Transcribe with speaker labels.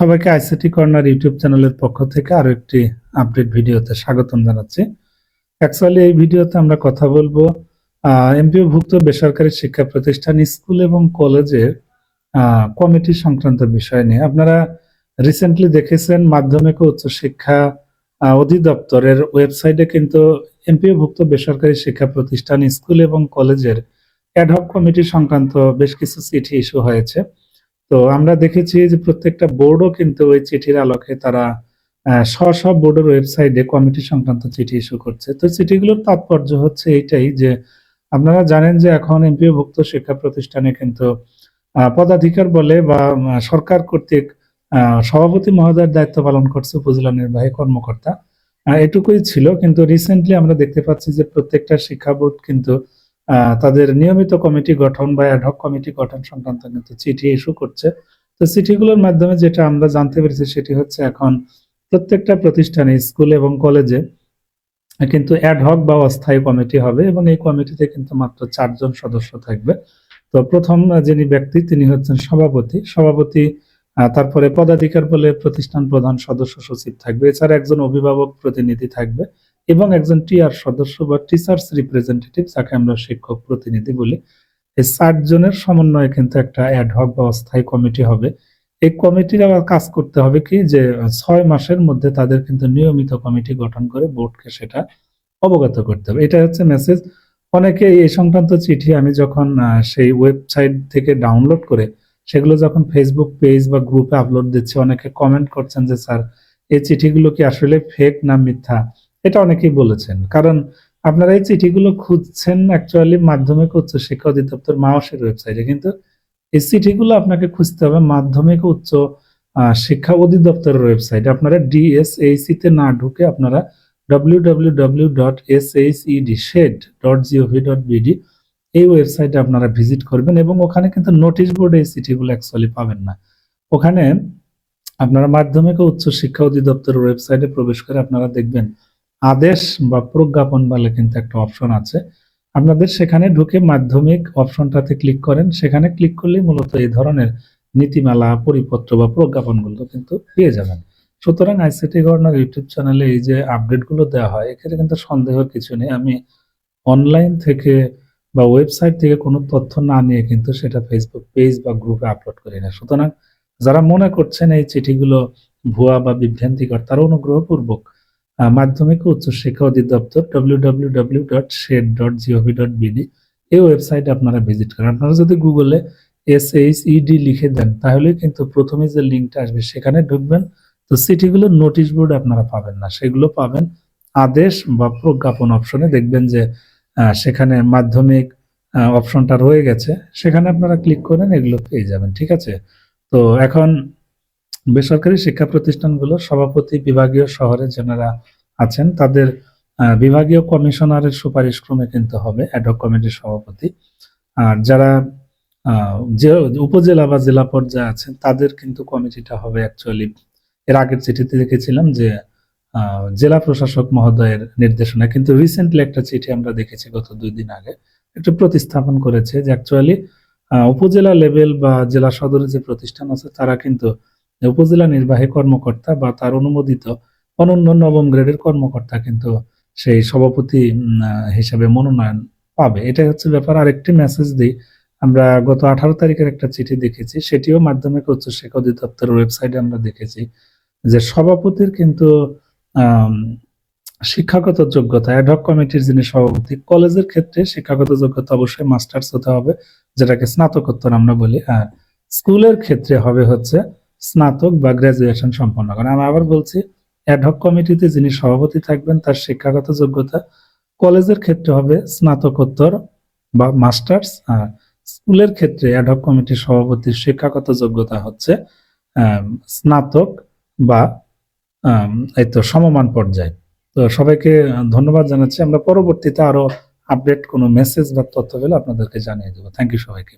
Speaker 1: সবাইকে ICT corner YouTube চ্যানেলের পক্ষ থেকে আরও একটি আপডেট ভিডিওতে স্বাগতম জানাচ্ছি। অ্যাকচুয়ালি এই ভিডিওতে আমরা কথা বলব এমপিও ভুক্ত বেসরকারি শিক্ষা প্রতিষ্ঠান, স্কুল এবং কলেজের কমিটি সংক্রান্ত বিষয় নিয়ে। আপনারা রিসেন্টলি দেখেছেন মাধ্যমিক ও উচ্চশিক্ষা অধিদপ্তরের ওয়েবসাইটে কিন্তু এমপিওভুক্ত বেসরকারি শিক্ষা প্রতিষ্ঠান, স্কুল এবং কলেজের অ্যাডহক কমিটি সংক্রান্ত বেশ কিছু চিঠি ইস্যু হয়েছে। তো আমরা দেখেছি যে প্রত্যেকটা বোর্ডও কিন্তু ওই চিঠির আলোকে তারা স্ব স্ব বোর্ডের ওয়েবসাইটে কমিটি সংক্রান্ত চিঠি ইস্যু করছে। তো চিঠিগুলোর তাৎপর্য হচ্ছে এইটাই যে, আপনারা জানেন যে এখন এমপিও ভুক্ত শিক্ষা প্রতিষ্ঠানে কিন্তু পদাধিকার বলে বা সরকার কর্তৃক সভাপতি মহোদয়ের দায়িত্ব পালন করছে উপজেলা নির্বাহী কর্মকর্তা। এটুকুই ছিল, কিন্তু রিসেন্টলি আমরা দেখতে পাচ্ছি যে প্রত্যেকটা শিক্ষা বোর্ড কিন্তু তাদের নিয়মিত কমিটি গঠন বা অ্যাডহক কমিটি গঠন সংক্রান্ত কিন্তু চিঠি ইস্যু করছে। তো চিঠিগুলোর মাধ্যমে যেটা আমরা জানতে পেরেছি সেটি হচ্ছে এখন প্রত্যেকটা প্রতিষ্ঠানে, স্কুল এবং কলেজে কিন্তু অ্যাডহক বা অস্থায়ী কমিটি হবে এবং এই কমিটিতে কিন্তু মাত্র চারজন সদস্য থাকবে। তো প্রথম যিনি ব্যক্তি তিনি হচ্ছেন সভাপতি। সভাপতি তারপরে পদাধিকার বলে প্রতিষ্ঠান প্রধান সদস্য সচিব থাকবে। এছাড়া একজন অভিভাবক প্রতিনিধি থাকবে। এবং একজন টিআর সদস্য বা টিচার্স রিপ্রেজেন্টেটিভ যাকে আমরা শিক্ষক প্রতিনিধি বলি, এই চারজনের সমন্বয়ে কিন্তু একটা অ্যাডহক বা অস্থায়ী কমিটি হবে। এই কমিটির আবার কাজ করতে হবে কি যে, ছয় মাসের মধ্যে তাদের কিন্তু নিয়মিত কমিটি গঠন করে বোর্ডকে সেটা অবগত করতে হবে। এটা হচ্ছে মেসেজ অনেকে এই সংক্রান্ত চিঠি আমি যখন সেই ওয়েবসাইট থেকে ডাউনলোড করে, সেগুলো যখন ফেসবুক পেজ বা গ্রুপে আপলোড দিচ্ছে, অনেকে কমেন্ট করছেন যে, স্যার, এই চিঠিগুলো কি আসলে ফেক না মিথ্যা? এটা অনেকেই বলেছেন। কারণ আপনারা এই চিঠিগুলো খুঁজছেন অ্যাকচুয়ালি মাধ্যমিক উচ্চ শিক্ষা অধিদপ্তর মাওসের ওয়েবসাইটে কিন্তু এই চিঠিগুলো আপনাকে খুঁজতে হবে মাধ্যমিক উচ্চ শিক্ষা অধিদপ্তরের ওয়েবসাইটে আপনারা ডিএসএইসি তে না ঢুকে আপনারা www.sheddshed.gov.bd এই ওয়েবসাইটে আপনারা ভিজিট করবেন এবং ওখানে কিন্তু নোটিশ বোর্ডে এই চিঠিগুলো অ্যাকচুয়ালি পাবেন না। ওখানে আপনারা মাধ্যমিক ও উচ্চ শিক্ষা অধিদপ্তরের ওয়েবসাইটে প্রবেশ করে আপনারা দেখবেন আদেশ বা প্রজ্ঞাপন বলে কিন্তু একটা অপশন আছে। আপনাদের সেখানে ঢুকে মাধ্যমিক অপশনটাতে ক্লিক করেন। সেখানে ক্লিক করলেই মূলত এই ধরনের নীতিমালা, পরিপত্র বা প্রজ্ঞাপনগুলো কিন্তু পেয়ে যাবেন। সুতরাং আইসিটি গভর্নর ইউটিউব চ্যানেলে এই যে আপডেটগুলো দেওয়া হয় এখানে কিন্তু সন্দেহের কিছু নেই। আমি অনলাইন থেকে বা ওয়েবসাইট থেকে কোনো তথ্য না নিয়ে কিন্তু সেটা ফেসবুক পেজ বা গ্রুপে আপলোড করি না। সুতরাং যারা মনে করছেন এই চিঠিগুলো ভুয়া বা বিভ্রান্তিকর, তারা অনুগ্রহপূর্বক মাধ্যমিক ও উচ্চ শিক্ষা অধিদপ্তর www.shed.gov.bd এই ওয়েবসাইটে আপনারা ভিজিট করেন। আপনারা যদি গুগলে এস এইচ ইডি লিখে দেন, তাহলে কিন্তু প্রথমে যে লিঙ্কটা আসবে সেখানে ঢুকবেন। তো চিঠিগুলোর নোটিশ বোর্ড আপনারা পাবেন না। সেগুলো পাবেন আদেশ বা প্রজ্ঞাপন অপশনে। দেখবেন যে সেখানে মাধ্যমিক অপশনটা রয়ে গেছে। সেখানে আপনারা ক্লিক করেন, এগুলো পেয়ে যাবেন। ঠিক আছে? তো এখন বেসরকারি শিক্ষা প্রতিষ্ঠানগুলোর সভাপতি বিভাগীয় শহরে যারা আছেন, তাদের বিভাগীয় কমিশনারের সুপারিশ ক্রমে কিন্তু হবে অ্যাডহক কমিটির সভাপতি। আর যারা যে উপজেলা বা জেলা পর্যায়ে আছেন, তাদের কিন্তু কমিটিটা হবে অ্যাকচুয়ালি এর আগের চিঠিতে দেখেছিলাম যে জেলা প্রশাসক মহোদয়ের নির্দেশনা। কিন্তু রিসেন্টলি একটা চিঠি আমরা দেখেছি গত দুই দিন আগে, একটু প্রতিস্থাপন করেছে যে অ্যাকচুয়ালি উপজেলা লেভেল বা জেলা সদরে যে প্রতিষ্ঠান আছে, তারা কিন্তু উপজেলা নির্বাহী কর্মকর্তা বা তার অনুমোদিত অনন্য নবম গ্রেডের কর্মকর্তা কিন্তু সেই সভাপতি হিসাবে মনোনয়ন পাবে। এটাই হচ্ছে ব্যাপার। আরেকটি মেসেজ দিই। আমরা গত আঠারো তারিখের একটা চিঠি দেখেছি। সেটিও মাধ্যমিক উচ্চ শিক্ষা অধিদপ্তরের ওয়েবসাইটে আমরা দেখেছি যে সভাপতির কিন্তু শিক্ষাগত যোগ্যতা অ্যাডহক কমিটির যিনি সভাপতি, কলেজের ক্ষেত্রে শিক্ষাগত যোগ্যতা অবশ্যই মাস্টার্স হতে হবে, যেটাকে স্নাতকোত্তর আমরা বলি। আর স্কুলের ক্ষেত্রে হবে হচ্ছে স্নাতক বা গ্রাজুয়েশন সম্পন্ন করেন। আমি আবার বলছি অ্যাডহক কমিটিতে যিনি সভাপতি থাকবেন, তার শিক্ষাগত যোগ্যতা কলেজের ক্ষেত্রে হবে স্নাতকোত্তর বা মাস্টার্স আর স্কুলের ক্ষেত্রে অ্যাডহক কমিটির সভাপতির শিক্ষাগত যোগ্যতা হচ্ছে স্নাতক বা এই তো সমমান পর্যায়ে। তো সবাইকে ধন্যবাদ জানাচ্ছি। আমরা পরবর্তীতে আরও আপডেট কোনো মেসেজ বা তথ্য পেলে আপনাদেরকে জানিয়ে দেবো। থ্যাংক ইউ সবাইকে।